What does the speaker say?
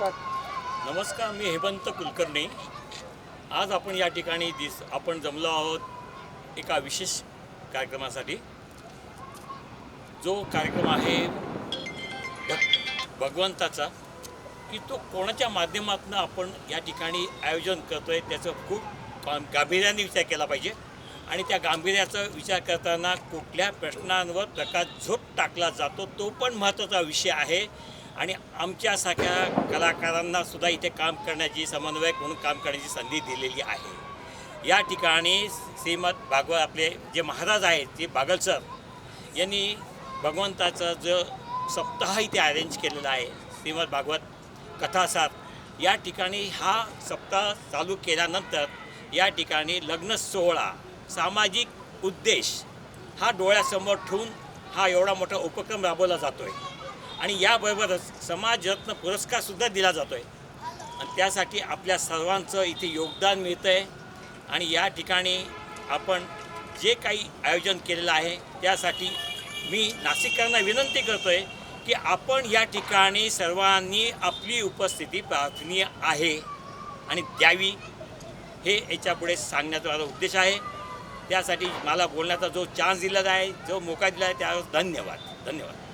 नमस्कार. नमस्कार मी हेमंत कुलकर्णी. आज आपण या ठिकाणी दिस आपण जमलो आहोत एका विशेष कार्यक्रमासाठी. जो कार्यक्रम आहे भगवंताचा की तो कोणाच्या माध्यमातून आपण या ठिकाणी आयोजन करतो आहे त्याचं खूप गांभीर्याने विचार केला पाहिजे. आणि त्या गांभीर्याचा विचार करताना कुठल्या प्रश्नांवर प्रकाश झोप टाकला जातो तो पण महत्त्वाचा विषय आहे. आणि आमच्यासारख्या कलाकारांना सुद्धा इथे काम करण्याची समन्वयक म्हणून काम करण्याची संधी दिलेली आहे. या ठिकाणी श्रीमद भागवत आपले जे महाराज आहेत ते बागल सर यांनी भगवंताचं जो सप्ताह इथे अरेंज केलेला आहे श्रीमद भागवत कथासार या ठिकाणी हा सप्ताह चालू केल्यानंतर या ठिकाणी लग्न सोहळा सामाजिक उद्देश हा डोळ्यासमोर ठेवून हा एवढा मोठा उपक्रम राबवला जातो आहे आणि याबरोबरच समाजरत्न पुरस्कारसुद्धा दिला जातो आहे आणि त्यासाठी आपल्या सर्वांचं इथे योगदान मिळतं आहे आणि या ठिकाणी आपण जे काही आयोजन केलेलं आहे त्यासाठी मी नाशिककरांना विनंती करतो आहे की आपण या ठिकाणी सर्वांनी आपली उपस्थिती प्रार्थनीय आहे. आणि द्यावी हे याच्यापुढे सांगण्याचा माझा उद्देश आहे. त्यासाठी मला बोलण्याचा जो चान्स दिलेला आहे जो मोका दिला आहे त्यावर धन्यवाद. धन्यवाद.